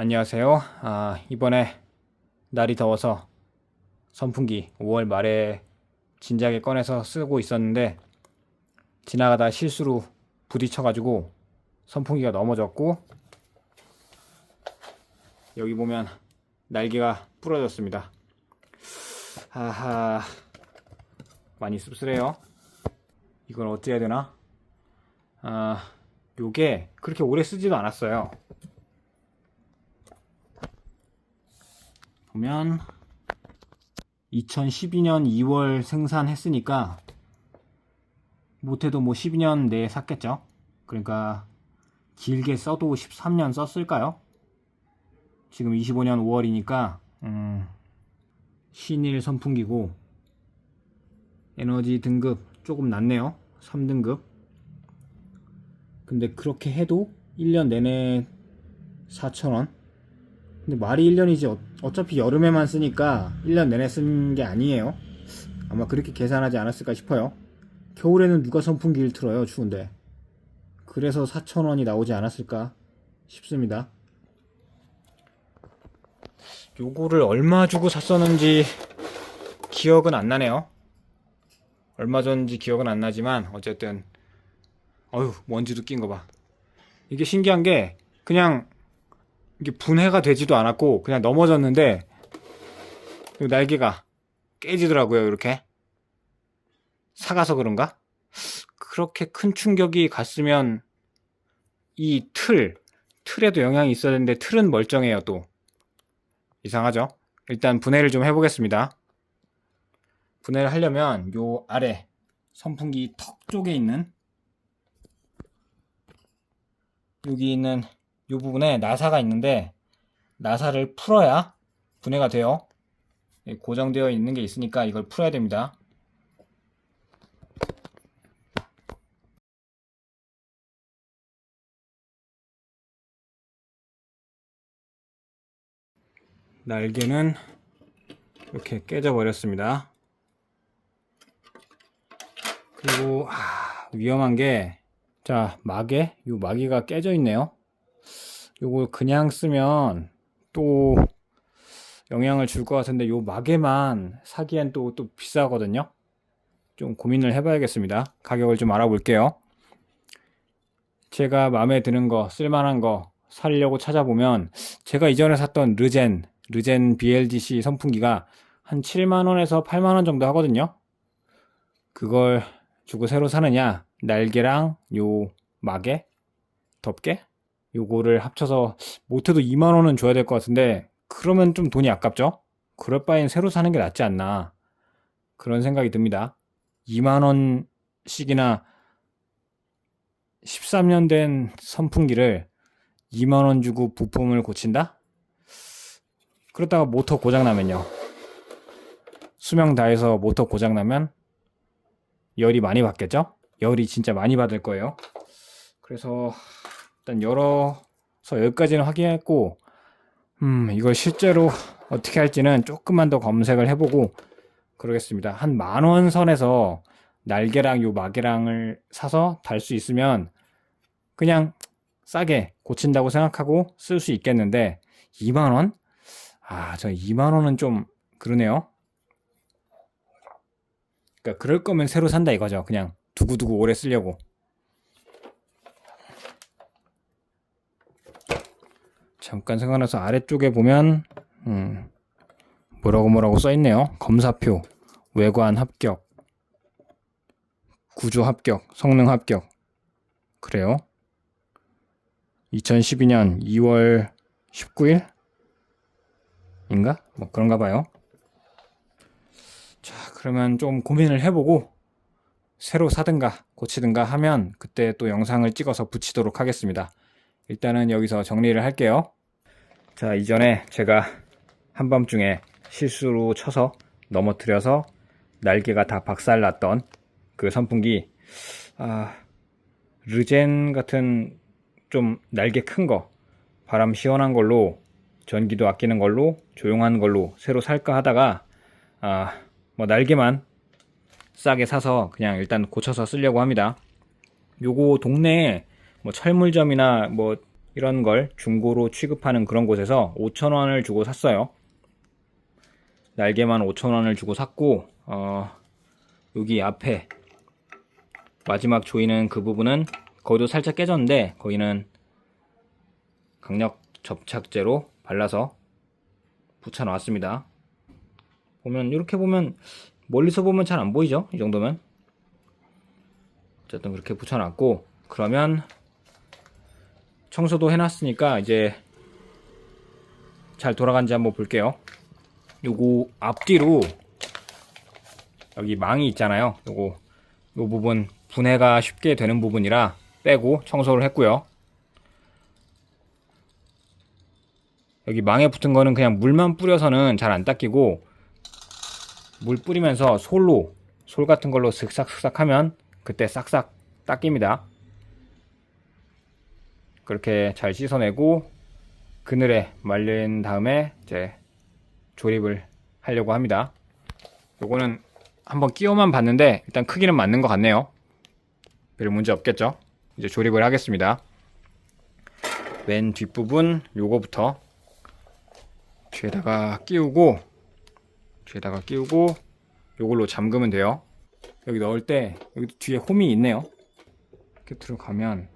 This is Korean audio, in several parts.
안녕하세요. 아, 이번에 날이 더워서 선풍기 5월 말에 진작에 꺼내서 쓰고 있었는데 지나가다 실수로 부딪혀가지고 선풍기가 넘어졌고 여기 보면 날개가 부러졌습니다. 하하 많이 씁쓸해요. 이걸 어찌 해야 되나? 아 요게 그렇게 오래 쓰지도 않았어요. 보면 2012년 2월 생산했으니까 못해도 뭐 12년 내에 샀겠죠. 그러니까 길게 써도 13년 썼을까요? 지금 25년 5월이니까 음, 신일 선풍기고 에너지 등급 조금 낮네요. 3등급. 근데 그렇게 해도 1년 내내 4,000원. 근데 말이 1년이지 어, 어차피 여름에만 쓰니까 1년 내내 쓰는 게 아니에요. 아마 그렇게 계산하지 않았을까 싶어요. 겨울에는 누가 선풍기를 틀어요, 추운데. 그래서 4,000원이 나오지 않았을까 싶습니다. 요거를 얼마 주고 샀었는지 기억은 안 나네요. 얼마 전인지 기억은 안 나지만 어쨌든 어휴 먼지도 낀 거 봐. 이게 신기한 게 그냥 이게 분해가 되지도 않았고 그냥 넘어졌는데 이 날개가 깨지더라고요 이렇게 사가서 그런가? 그렇게 큰 충격이 갔으면 이 틀, 틀에도 영향이 있어야 되는데 틀은 멀쩡해요 또 이상하죠? 일단 분해를 좀 해보겠습니다 분해를 하려면 요 아래 선풍기 턱 쪽에 있는 여기 있는 이 부분에 나사가 있는데 나사를 풀어야 분해가 돼요. 예, 고정되어 있는 게 있으니까 이걸 풀어야 됩니다. 날개는 이렇게 깨져 버렸습니다. 그리고 아, 위험한 게 자, 마개? 요 마개가 깨져 있네요. 요거 그냥 쓰면 또 영향을 줄 것 같은데 요 마개만 사기엔 또, 또 비싸거든요. 좀 고민을 해봐야겠습니다. 가격을 좀 알아볼게요. 제가 마음에 드는 거, 쓸만한 거 사려고 찾아보면 제가 이전에 샀던 르젠, 르젠 BLDC 선풍기가 한 7만원에서 8만원 정도 하거든요. 그걸 주고 새로 사느냐, 날개랑 요 마개, 덮개 요거를 합쳐서 못해도 2만 원은 줘야 될 것 같은데 그러면 좀 돈이 아깝죠? 그럴 바엔 새로 사는 게 낫지 않나 그런 생각이 듭니다. 2만 원씩이나 13년 된 선풍기를 2만 원 주고 부품을 고친다? 그러다가 모터 고장 나면요. 수명 다해서 모터 고장 나면 열이 많이 받겠죠? 열이 진짜 많이 받을 거예요. 그래서 일단 열어서 여기까지는 확인했고, 음, 이걸 실제로 어떻게 할지는 조금만 더 검색을 해보고 그러겠습니다. 한 만 원 선에서 날개랑 요 마개랑을 사서 달 수 있으면 그냥 싸게 고친다고 생각하고 쓸 수 있겠는데 2만 원? 아, 저 2만 원은 좀 그러네요. 그러니까 그럴 거면 새로 산다 이거죠. 그냥 두고두고 오래 쓰려고. 잠깐 생각나서 아래쪽에 보면 음, 뭐라고 뭐라고 써 있네요. 검사표, 외관 합격, 구조 합격, 성능 합격. 그래요. 2012년 2월 19일 인가? 뭐 그런가 봐요. 자, 그러면 좀 고민을 해보고 새로 사든가 고치든가 하면 그때 또 영상을 찍어서 붙이도록 하겠습니다. 일단은 여기서 정리를 할게요. 자, 이전에 제가 한밤중에 실수로 쳐서 넘어뜨려서 날개가 다 박살났던 그 선풍기, 아, 르젠 같은 좀 날개 큰 거, 바람 시원한 걸로, 전기도 아끼는 걸로, 조용한 걸로 새로 살까 하다가, 아, 뭐 날개만 싸게 사서 그냥 일단 고쳐서 쓰려고 합니다. 요거 동네에 뭐 철물점이나 뭐 이런 걸 중고로 취급하는 그런 곳에서 5,000원을 주고 샀어요. 날개만 5,000원을 주고 샀고 어, 여기 앞에 마지막 조이는 그 부분은 거기도 살짝 깨졌는데 거기는 강력 접착제로 발라서 붙여 놨습니다. 보면 이렇게 보면 멀리서 보면 잘 안 보이죠? 이 정도면 어쨌든 그렇게 붙여 놨고 그러면 청소도 해놨으니까 이제 잘 돌아간지 한번 볼게요. 요거 앞뒤로 여기 망이 있잖아요. 요거 요 부분 분해가 쉽게 되는 부분이라 빼고 청소를 했고요. 여기 망에 붙은 거는 그냥 물만 뿌려서는 잘 안 닦이고 물 뿌리면서 솔로 솔 같은 걸로 슥싹슥싹 하면 그때 싹싹 닦입니다. 그렇게 잘 씻어내고 그늘에 말린 다음에 이제 조립을 하려고 합니다. 요거는 한번 끼워만 봤는데 일단 크기는 맞는 것 같네요. 별 문제 없겠죠? 이제 조립을 하겠습니다. 맨 뒷부분 요거부터 뒤에다가 끼우고 뒤에다가 끼우고 요걸로 잠그면 돼요. 여기 넣을 때 여기 뒤에 홈이 있네요. 이렇게 들어가면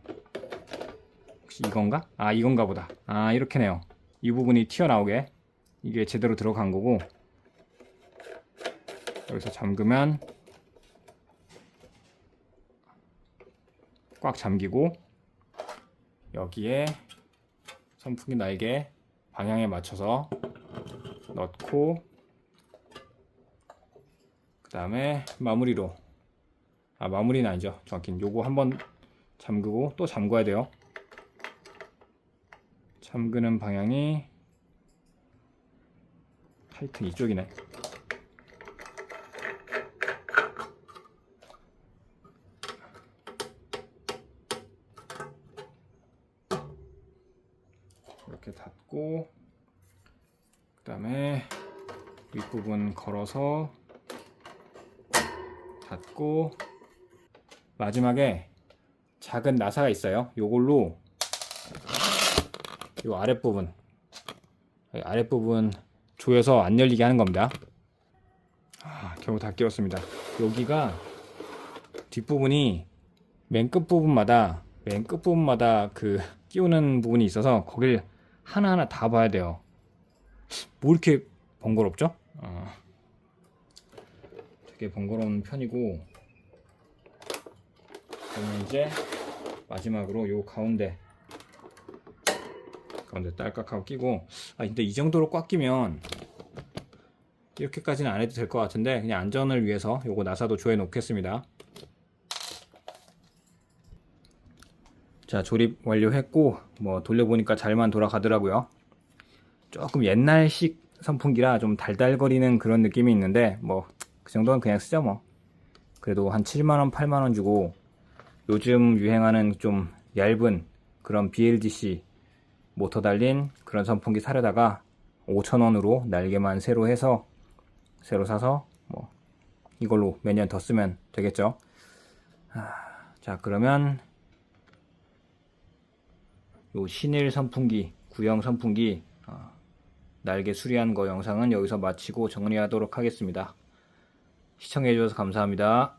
혹시 이건가? 아 이건가 보다. 아 이렇게네요. 이 부분이 튀어나오게 이게 제대로 들어간 거고 여기서 잠그면 꽉 잠기고 여기에 선풍기 날개 방향에 맞춰서 넣고 그 다음에 마무리로 아 마무리는 아니죠 정확히 요거 한번 잠그고 또 잠궈야 돼요 잠그는 방향이 하여튼 이쪽이네. 이렇게 닫고 그 다음에 윗부분 걸어서 닫고 마지막에 작은 나사가 있어요. 요걸로 요 아랫부분. 아랫부분 조여서 안 열리게 하는 겁니다. 아, 겨우 다 끼웠습니다. 여기가 뒷부분이 맨 끝부분마다 맨 끝부분마다 그 끼우는 부분이 있어서 거길 하나하나 다 봐야 돼요. 뭐 이렇게 번거롭죠? 어, 되게 번거로운 편이고. 그러면 이제 마지막으로 요 가운데 가운데 딸깍 하고 끼고 아 근데 이 정도로 꽉 끼면 이렇게까지는 안 해도 될 것 같은데 그냥 안전을 위해서 요거 나사도 조여 놓겠습니다. 자 조립 완료했고 뭐 돌려보니까 잘만 돌아가더라고요. 조금 옛날식 선풍기라 좀 달달거리는 그런 느낌이 있는데 뭐 그 정도는 그냥 쓰죠 뭐. 그래도 한 7만원 8만원 주고 요즘 유행하는 좀 얇은 그런 BLDC 모터 달린 그런 선풍기 사려다가 5천원으로 날개만 새로 해서 새로 사서 뭐 이걸로 몇 년 더 쓰면 되겠죠 아, 자 그러면 요 신일 선풍기 구형 선풍기 어, 날개 수리한 거 영상은 여기서 마치고 정리하도록 하겠습니다. 시청해주셔서 감사합니다.